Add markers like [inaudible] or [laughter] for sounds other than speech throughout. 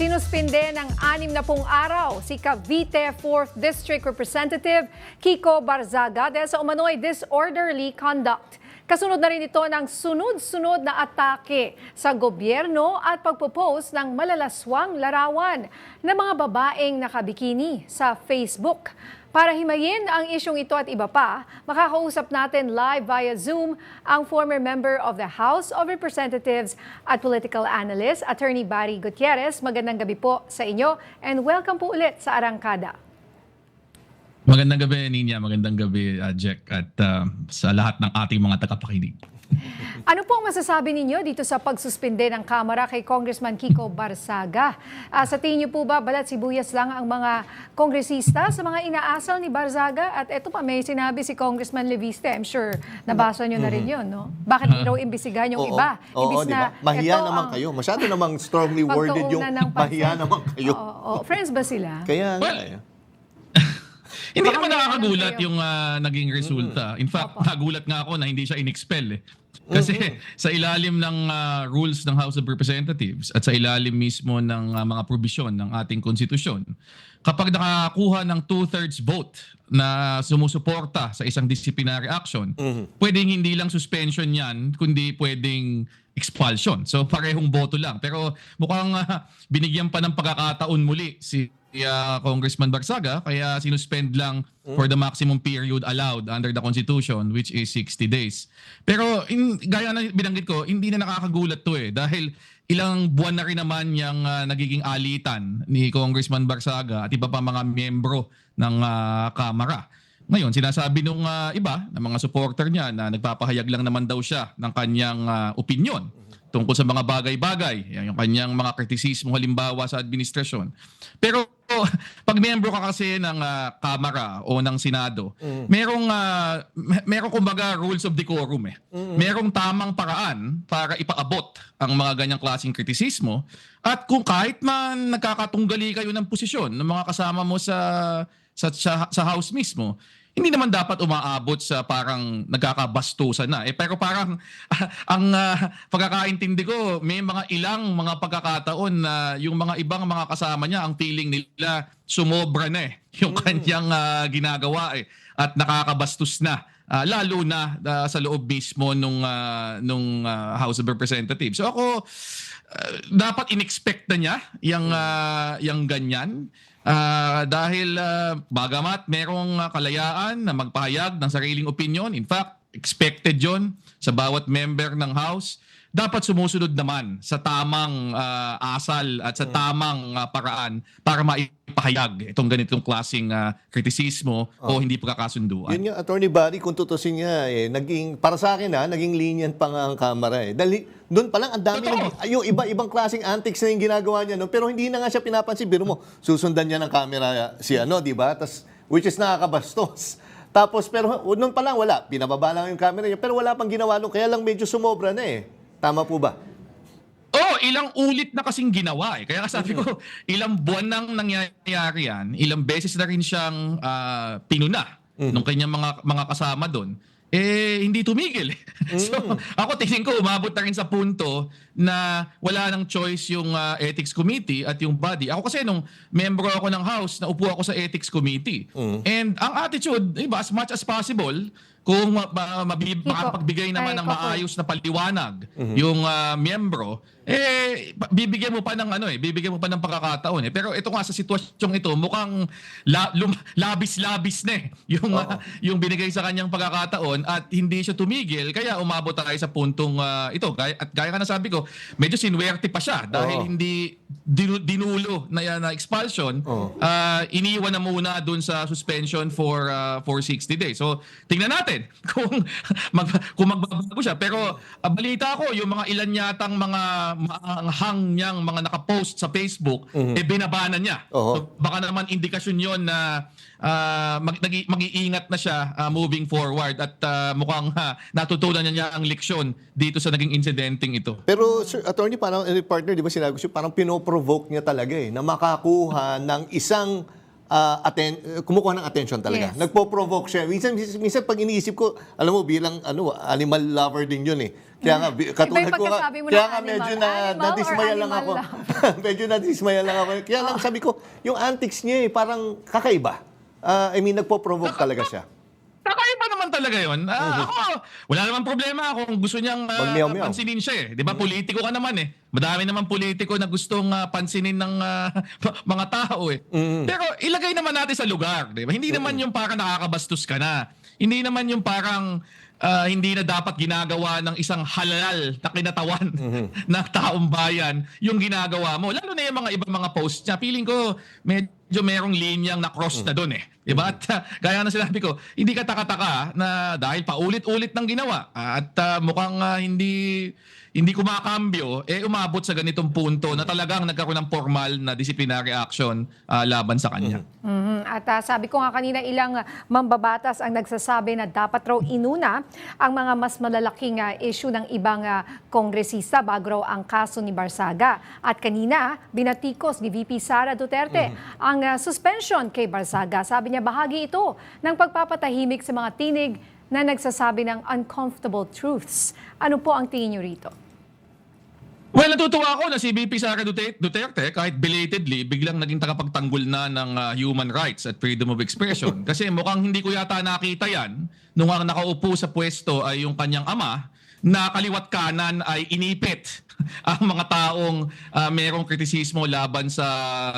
Sinuspinde ng anim na pong araw si Cavite 4th District Representative Kiko Barzaga dahil sa umano'y disorderly conduct. Kasunod na rin ito ng sunod-sunod na atake sa gobyerno at pagpo-post ng malalaswang larawan ng mga babaeng nakabikini sa Facebook. Para himayin ang isyong ito at iba pa, makakausap natin live via Zoom ang former member of the House of Representatives at political analyst, Attorney Barry Gutierrez. Magandang gabi po sa inyo and welcome po ulit sa Arangkada. Magandang gabi, Ninya. Magandang gabi, uh, Jack. At uh, sa lahat ng ating mga tagapakinig. [laughs] Ano po ang masasabi ninyo dito sa pagsuspinde ng Kamara kay Congressman Kiko Barsaga? Ah, sa tingin niyo po ba balat sibuyas lang ang mga kongresista sa mga inaasal ni Barzaga? At eto pa, may sinabi si Congressman Leviste. I'm sure nabasa niyo na rin yun, no? Bakit hindi raw imbisigahan yung Oo, iba? Oo, Imbis di na, ba? Mahiya naman ang kayo. Masyado namang strongly [laughs] worded yung [laughs] pansin. mahiya naman kayo. Oo, oo. Friends ba sila? Kaya nga. Well, eh. Hindi Baka naman may nakakagulat yung uh, naging resulta. In fact, Opo. nagulat nga ako na hindi siya in-expel eh. Kasi sa ilalim ng uh, rules ng House of Representatives at sa ilalim mismo ng uh, mga probisyon ng ating konstitusyon, kapag nakakuha ng two-thirds vote na sumusuporta sa isang disciplinary action, pwedeng hindi lang suspension yan, kundi pwedeng expulsion. So parehong boto lang. Pero mukhang uh, binigyan pa ng pagkakataon muli si uh, Congressman Barsaga kaya sinuspend lang for the maximum period allowed under the Constitution which is 60 days. Pero in, gaya na binanggit ko, hindi na nakakagulat to eh dahil ilang buwan na rin naman yung uh, nagiging alitan ni Congressman Barsaga at iba pa mga miyembro ng uh, Kamara. Ngayon, sinasabi nung uh, iba, ng mga supporter niya na nagpapahayag lang naman daw siya ng kanyang uh, opinion tungkol sa mga bagay-bagay, yung kanyang mga kritisismo halimbawa sa administrasyon. Pero [laughs] pag miyembro ka kasi ng ah, Kamara o ng Senado, merong ah, me- merong kumbaga rules of decorum eh. Merong tamang paraan para ipaabot ang mga ganyang klaseng kritisismo at kung kahit man nagkakatunggali kayo ng posisyon ng mga kasama mo sa sa, sa, sa house mismo, hindi naman dapat umaabot sa parang nagkakabastusan na. Eh, pero parang [laughs] ang ah, pagkakaintindi ko, may mga ilang mga pagkakataon na yung mga ibang mga kasama niya, ang feeling nila sumobra na eh. Yung kanyang ah, ginagawa eh. At nakakabastos na. Ah, lalo na ah, sa loob mismo nung, ah, nung ah, House of Representatives. So ako, ah, dapat inexpect na niya yung, ah, yung ganyan. Ah, dahil ah, bagamat merong ah, kalayaan na magpahayag ng sariling opinion, in fact, expected yon sa bawat member ng House, dapat sumusunod naman sa tamang ah, asal at sa tamang ah, paraan para maipahayag itong ganitong klaseng ah, kritisismo o hindi pagkakasunduan. Yun nga, Attorney Barry, kung tutusin nga, eh, naging, para sa akin ha, naging lenient pa nga ang Kamara eh. Dahil doon pa lang, ang dami ng, yung iba-ibang klaseng antics na yung ginagawa niya, no? pero hindi na nga siya pinapansin. Biro mo, susundan niya ng camera si ano, di ba? Tas, which is nakakabastos. Tapos, pero noon pa lang, wala. Binababa lang yung camera niya, pero wala pang ginawa nung, kaya lang medyo sumobra na eh. Tama po ba? Oh, ilang ulit na kasing ginawa eh. Kaya sabi ko, ilang buwan nang nangyayari yan, ilang beses na rin siyang ah, pinuna nung kanyang mga mga kasama doon. Eh, hindi tumigil. [laughs] so, ako tingin ko, umabot na rin sa punto na wala nang choice yung ah, ethics committee at yung body. Ako kasi nung membro ako ng house, naupo ako sa ethics committee. And ang attitude, iba, as much as possible, kung ma- ma- mabib- makapagbigay naman ay, ng maayos na paliwanag yung ah, miyembro, eh pa- bibigyan mo pa ng ano eh, bibigyan mo pa ng pagkakataon eh. Pero ito nga sa sitwasyong ito, mukhang la- lum- labis-labis na eh [laughs] yung ah, yung binigay sa kanyang pagkakataon at hindi siya tumigil kaya umabot tayo sa puntong ah, ito. Gaya, at gaya ka na sabi ko, medyo sinwerte pa siya dahil Oo. hindi dinu- dinulo na, na expulsion, Oo. ah, iniwan na muna dun sa suspension for ah, for 60 days. So, tingnan natin [laughs] kung mag kung magbabago siya. Pero ah, balita ko yung mga ilan yatang mga maanghang niyang mga nakapost sa Facebook eh binabanan niya. Oo. So, baka naman indikasyon 'yon na ah, mag, mag-iingat na siya ah, moving forward at ah, mukhang ah, natutunan niya, niya ang leksyon dito sa naging insidenteng ito. Pero Sir Attorney, parang eh, partner, di ba sinabi ko siya, parang pinoprovoke niya talaga eh, na makakuha ng isang ah, atten- kumukuha ng attention talaga. Yes. Nagpo-provoke siya. Minsan, minsan, minsan pag iniisip ko, alam mo, bilang ano, animal lover din yun eh. Kaya nga, katulad ko nga, kaya ng nga medyo na, nadismaya lang ako. [laughs] medyo nadismaya lang ako. Kaya lang sabi ko, yung antics niya eh, parang kakaiba. Ah, I mean, nagpo-provoke talaga siya. Kakaiba naman talaga yun. Ah, ako, wala naman problema kung gusto niyang Magmeow-meow. pansinin siya eh. Di ba, politiko ka naman eh. Madami naman politiko na gustong ah, pansinin ng ah, [laughs] mga tao eh. Pero ilagay naman natin sa lugar. Di ba? Hindi naman yung parang nakakabastos ka na. Hindi naman yung parang ah, hindi na dapat ginagawa ng isang halal na kinatawan [laughs] ng taong bayan yung ginagawa mo. Lalo na yung mga ibang mga posts niya. Feeling ko medyo merong linyang na cross na doon eh. Diba? At ah, gaya na sinabi ko, hindi ka taka-taka na dahil paulit-ulit ng ginawa at ah, mukhang ah, hindi hindi kumakambyo, eh umabot sa ganitong punto na talagang nagkaroon ng formal na disciplinary action ah, laban sa kanya. Mhm. At ah, sabi ko nga kanina, ilang mambabatas ang nagsasabi na dapat raw inuna ang mga mas malalaking ah, issue ng ibang ah, kongresista bago raw ang kaso ni Barsaga. At kanina, binatikos ni VP Sara Duterte ang ah, suspension kay Barsaga. Sabi niya bahagi ito ng pagpapatahimik sa mga tinig na nagsasabi ng uncomfortable truths. Ano po ang tingin niyo rito? Well, natutuwa ako na si VP Sara Dute- Duterte, kahit belatedly, biglang naging tagapagtanggol na ng ah, human rights at freedom of expression. [laughs] Kasi mukhang hindi ko yata nakita yan nung ang nakaupo sa pwesto ay yung kanyang ama na kaliwat kanan ay inipit [laughs] ang mga taong ah, merong kritisismo laban sa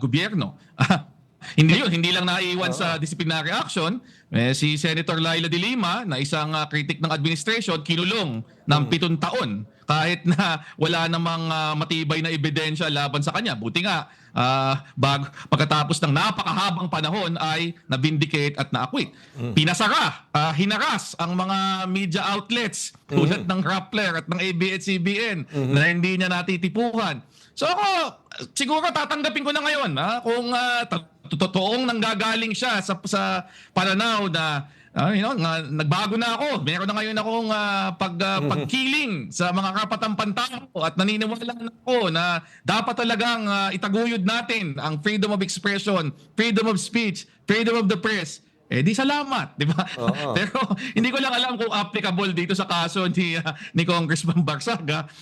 gobyerno. [laughs] hindi yun, hindi lang naiwan sa disciplinary action. Eh, si Senator Laila de Lima na isang ah, critic ng administration kinulong ng pitong taon kahit na wala namang ah, matibay na ebidensya laban sa kanya. Buti nga, ah, bag, pagkatapos ng napakahabang panahon ay nabindicate at na-acquit. Pinasara, ah, hinaras ang mga media outlets tulad ng Rappler at ng ABS-CBN na hindi niya natitipuhan. So ako, siguro tatanggapin ko na ngayon ha, kung to- totoong nanggagaling siya sa, sa pananaw na ah, you know, nga, nagbago na ako. Meron na ngayon akong ah, pag, ah, pagkiling sa mga kapatang pantao at naniniwala na ako na dapat talagang ah, itaguyod natin ang freedom of expression, freedom of speech, freedom of the press. Eh di salamat, di ba? [laughs] Pero hindi ko lang alam kung applicable dito sa kaso ni ah, ni Congressman Barsaga [laughs]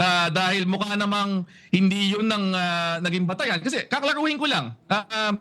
Ah, dahil mukha namang hindi 'yun ang ah, naging batayan kasi kaklaruhin ko lang. ah,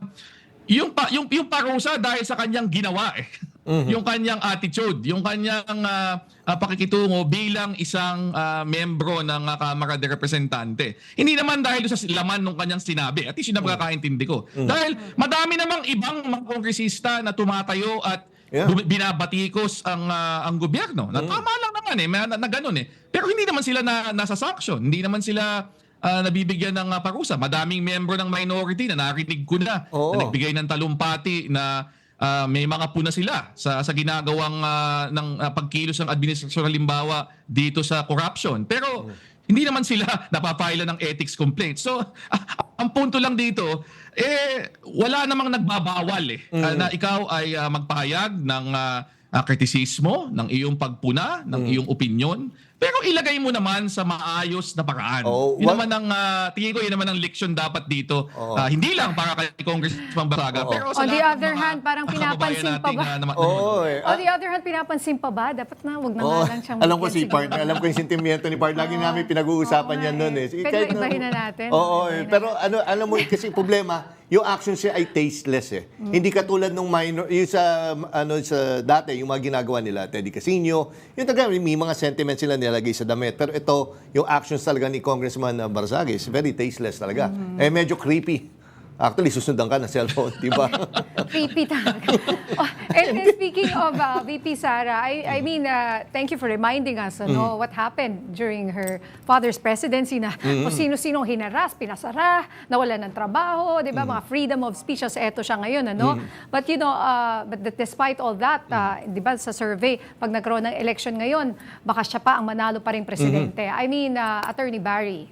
yung pa, yung yung parusa dahil sa kanyang ginawa eh. [laughs] Yung kanyang attitude, yung kanyang ah, ah, pakikitungo bilang isang ah, membro ng ah, Kamara de Representante. Hindi naman dahil sa laman ng kanyang sinabi. At least yun ang pagkakaintindi ko. Dahil madami namang ibang mga kongresista na tumatayo at Yeah. binabatikos ang ah, ang gobyerno. Na tama lang naman eh, may, na, na ganun eh. Pero hindi naman sila na, nasa sanction, hindi naman sila ah, nabibigyan ng ah, parusa. Madaming membro ng minority na narinig ko na, Oo. na nagbigay ng talumpati na ah, may mga puna sila sa sa ginagawang ah, ng ah, pagkilos ng administrasyon halimbawa dito sa corruption. Pero hindi naman sila [laughs] napapila ng ethics complaint. So, [laughs] ang punto lang dito, eh, wala namang nagbabawal eh, ah, na ikaw ay ah, magpahayag ng ah, ah, kritisismo, ng iyong pagpuna, ng iyong opinion. Pero ilagay mo naman sa maayos na paraan. Oo, yun naman ang, ah, tingin ko, yun naman ang leksyon dapat dito. Oo. Ah, hindi lang para kay Congressman Baraga, Oo. pero sa On the other mga hand, parang pinapansin pa ba? ah, naman- Oo eh. On the other hand, pinapansin pa ba? Dapat na, wag na nga lang siyang alam ko si partner, alam ko yung sentimiento ni partner. Lagi namin pinag-uusapan Oo yan noon eh. eh. Pero kahit ibahin na natin. Oo, Ibahin eh. na pero ano, alam mo kasi problema, yung action siya ay tasteless eh. Mm. Hindi katulad nung minor, yung sa, ano, sa dati, yung mga ginagawa nila, Teddy Casino, yung taga, may mga sentiments sila nilagay sa damit. Pero ito, yung actions talaga ni Congressman uh, Barzag is very tasteless talaga. Mm-hmm. Eh, medyo creepy. Actually, susundan ka ng cellphone, di ba? [laughs] Creepy talaga. oh, and, and speaking of uh, VP Sara, I, I mean, uh, thank you for reminding us ano, what happened during her father's presidency na kung sino-sino hinaras, pinasara, nawala ng trabaho, di ba? Mga freedom of speech, as eto siya ngayon, ano? But you know, uh, but that despite all that, uh, di ba, sa survey, pag nagkaroon ng election ngayon, baka siya pa ang manalo pa rin presidente. I mean, uh, Attorney Barry,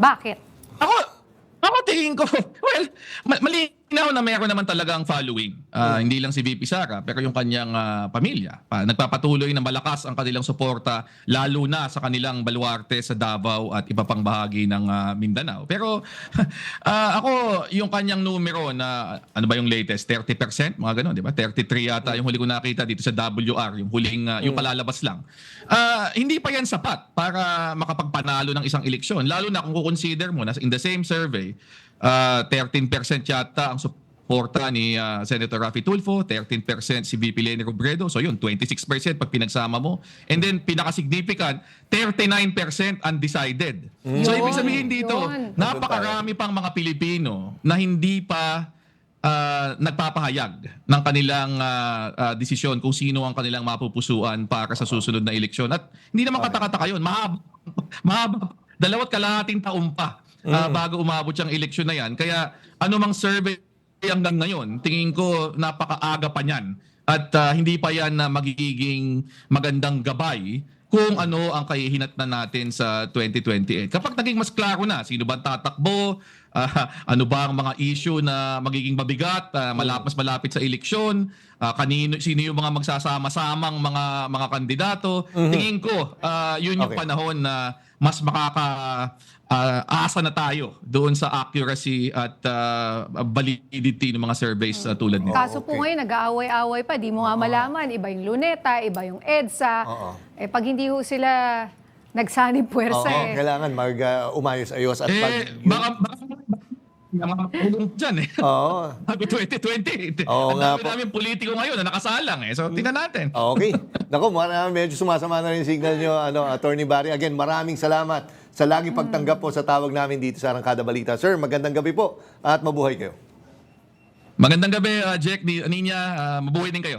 bakit? Ako tingin ko, [laughs] well, ma- malinaw Now na meron naman talagang following. Ah, Hindi lang si VP Sara, pero yung kanyang ah, pamilya. Pa, nagpapatuloy na malakas ang kanilang suporta, lalo na sa kanilang baluarte sa Davao at iba pang bahagi ng ah, Mindanao. Pero [laughs] ah, ako, yung kanyang numero na, ano ba yung latest? 30%? Mga ganun, di ba? 33 yata yung huli ko nakita dito sa WR, yung huling, ah, yung kalalabas lang. Ah, hindi pa yan sapat para makapagpanalo ng isang eleksyon. Lalo na kung kukonsider mo na in the same survey, ah, 13% yata ang suporta ni ah, Senator Raffy Tulfo, 13% si VP Lenny Robredo. So yun, 26% pag pinagsama mo. And then pinaka-significant, 39% undecided. So ibig sabihin dito, Yun. napakarami pang mga Pilipino na hindi pa ah, nagpapahayag ng kanilang ah, ah, desisyon kung sino ang kanilang mapupusuan para sa susunod na eleksyon. At hindi naman katakataka yun. Mahaba, mahaba. Dalawat kalahating taon pa ah, bago umabot yung eleksyon na yan. Kaya anumang survey hanggang ngayon, tingin ko napakaaga pa niyan. At ah, hindi pa yan na magiging magandang gabay kung ano ang kahihinatnan natin sa 2028. Kapag naging mas klaro na, sino ba tatakbo, ah, [laughs] ano ba ang mga issue na magiging mabigat, ah, malap, mas malapit sa eleksyon, ah, kanino, sino yung mga magsasama-samang mga mga kandidato, tingin ko, ah, yun yung Okay. panahon na mas makaka ah, asa na tayo doon sa accuracy at ah, validity ng mga surveys ah, tulad nito. Kaso po okay. ngayon, nag-aaway-aaway pa. Di mo nga malaman. Iba yung Luneta, iba yung EDSA. Oo. Eh, pag hindi ho sila nagsanib Oo, puwersa eh. kailangan mag uh, umayos-ayos at pag... Eh, baka, baka, baka, tulong dyan eh. Oo. [laughs] Sabi 2020. Oo Ang nga dami po. namin politiko ngayon na nakasalang eh. So, tingnan natin. [laughs] Okay. Naku, marami, medyo sumasama na rin yung signal nyo, ano, Attorney Barry. Again, maraming salamat sa laging pagtanggap po sa tawag namin dito sa Arangkada Balita. Sir, magandang gabi po at mabuhay kayo. Magandang gabi, uh, Jack, Ni- Ninya. ah, mabuhay din kayo.